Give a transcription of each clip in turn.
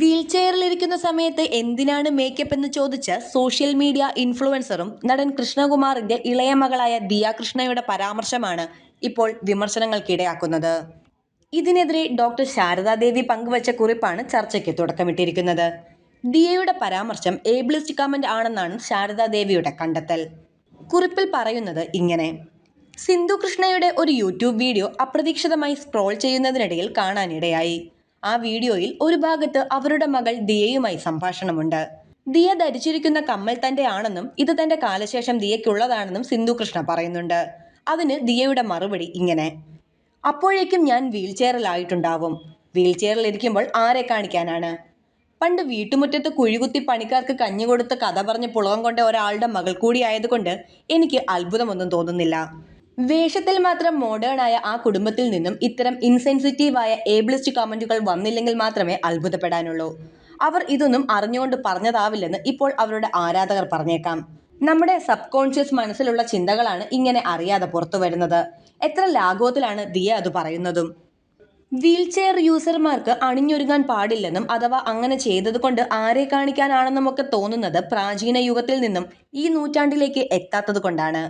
Wheel ചെയറിലിരിക്കുന്ന സമയത്ത് എന്തിനാണ് makeup എന്ന് ചോദിച്ച് സോഷ്യൽ മീഡിയ ഇൻഫ്ലുവൻസറും നടൻ കൃഷ്ണകുമാറിന്റെ ഇളയ മകളായ ദിയ കൃഷ്ണയുടെ പരാമർശമാണ് ഇപ്പോൾ വിമർശനങ്ങൾക്കിടയാക്കുന്നത്. ഇതിനെതിരെ ഡോക്ടർ ശാരദാദേവി പങ്കുവച്ച കുറിപ്പാണ് ചർച്ചയ്ക്ക് തുടക്കമിട്ടിരിക്കുന്നത്. ദിയയുടെ പരാമർശം ഏബിളിസ്റ്റ് കമന്റ് ആണെന്നാണ് ശാരദാദേവിയുടെ കണ്ടെത്തൽ. കുറിപ്പിൽ പറയുന്നത് ഇങ്ങനെ. സിന്ധു കൃഷ്ണയുടെ ഒരു യൂട്യൂബ് വീഡിയോ അപ്രതീക്ഷിതമായി സ്ക്രോൾ ചെയ്യുന്നതിനിടയിൽ കാണാനിടയായി. ആ വീഡിയോയിൽ ഒരു ഭാഗത്ത് അവരുടെ മകൾ ദിയയുമായി സംഭാഷണമുണ്ട്. ദിയ ധരിച്ചിരിക്കുന്ന കമ്മൽ തന്റെ ആണെന്നും ഇത് തന്റെ കാലശേഷം ദിയയ്ക്കുള്ളതാണെന്നും സിന്ധു കൃഷ്ണ പറയുന്നുണ്ട്. അതിന് ദിയയുടെ മറുപടി ഇങ്ങനെ. അപ്പോഴേക്കും ഞാൻ വീൽചെയറിലായിട്ടുണ്ടാവും. വീൽചെയറിൽ വീൽ ഇരിക്കുമ്പോൾ ആരെ കാണിക്കാനാണ്? പണ്ട് വീട്ടുമുറ്റത്ത് കുഴികുത്തി പണിക്കാർക്ക് കഞ്ഞി കൊടുത്ത് കഥ പറഞ്ഞ് പുളകം കൊണ്ട ഒരാളുടെ മകൾ കൂടിയായതുകൊണ്ട് എനിക്ക് അത്ഭുതമൊന്നും തോന്നുന്നില്ല. വേഷത്തിൽ മാത്രം മോഡേൺ ആയ ആ കുടുംബത്തിൽ നിന്നും ഇത്തരം ഇൻസെൻസിറ്റീവായ ഏബിളിസ്റ്റ് കമന്റുകൾ വന്നില്ലെങ്കിൽ മാത്രമേ അത്ഭുതപ്പെടാനുള്ളൂ. അവർ ഇതൊന്നും അറിഞ്ഞുകൊണ്ട് പറഞ്ഞതാവില്ലെന്ന് ഇപ്പോൾ അവരുടെ ആരാധകർ പറഞ്ഞേക്കാം. നമ്മുടെ സബ് കോൺഷ്യസ് മനസ്സിലുള്ള ചിന്തകളാണ് ഇങ്ങനെ അറിയാതെ പുറത്തു വരുന്നത്. എത്ര ലാഘവത്തിലാണ് ദിയ അത് പറയുന്നതും. വീൽ ചെയർ യൂസർമാർക്ക് അണിഞ്ഞൊരുങ്ങാൻ പാടില്ലെന്നും അഥവാ അങ്ങനെ ചെയ്തതുകൊണ്ട് ആരെ കാണിക്കാനാണെന്നും ഒക്കെ തോന്നുന്നത് പ്രാചീന യുഗത്തിൽ നിന്നും ഈ നൂറ്റാണ്ടിലേക്ക് എത്താത്തത് കൊണ്ടാണ്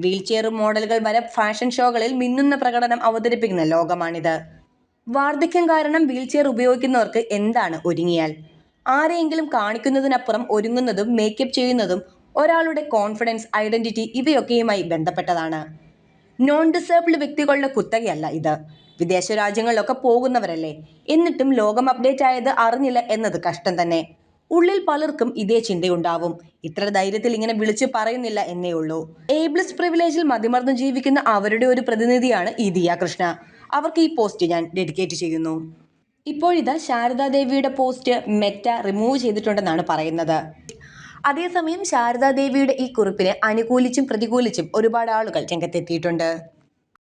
വീൽ ചെയർ മോഡലുകൾ വരെ ഫാഷൻ ഷോകളിൽ മിന്നുന്ന പ്രകടനം അവതരിപ്പിക്കുന്ന ലോകമാണിത്. വാർദ്ധക്യം കാരണം വീൽചെയർ ഉപയോഗിക്കുന്നവർക്ക് എന്താണ് ഒരുങ്ങിയാൽ? ആരെയെങ്കിലും കാണിക്കുന്നതിനപ്പുറം ഒരുങ്ങുന്നതും മേക്കപ്പ് ചെയ്യുന്നതും ഒരാളുടെ കോൺഫിഡൻസ് ഐഡന്റിറ്റി ഇവയൊക്കെയുമായി ബന്ധപ്പെട്ടതാണ്. നോൺ ഡിസേബിൾഡ് വ്യക്തികളുടെ കുത്തകയല്ല ഇത്. വിദേശ രാജ്യങ്ങളിലൊക്കെ പോകുന്നവരല്ലേ? എന്നിട്ടും ലോകം അപ്ഡേറ്റ് ആയത് അറിഞ്ഞില്ല എന്നത് കഷ്ടം തന്നെ. ഉള്ളിൽ പലർക്കും ഇതേ ചിന്തയുണ്ടാവും. ഇത്ര ധൈര്യത്തിൽ ഇങ്ങനെ വിളിച്ചു പറയുന്നില്ല എന്നേ ഉള്ളൂ. ഏബ്ലസ് പ്രിവിലേജിൽ മതിമറന്നു ജീവിക്കുന്ന അവരുടെ ഒരു പ്രതിനിധിയാണ് ഈ ദിയ കൃഷ്ണ അവർക്ക് ഈ പോസ്റ്റ് ഞാൻ ഡെഡിക്കേറ്റ് ചെയ്യുന്നു. ഇപ്പോഴിതാ ശാരദാദേവിയുടെ പോസ്റ്റ് മെറ്റ റിമൂവ് ചെയ്തിട്ടുണ്ടെന്നാണ് പറയുന്നത്. അതേസമയം ശാരദാദേവിയുടെ ഈ കുറിപ്പിനെ അനുകൂലിച്ചും പ്രതികൂലിച്ചും ഒരുപാട് ആളുകൾ രംഗത്തെത്തിയിട്ടുണ്ട്.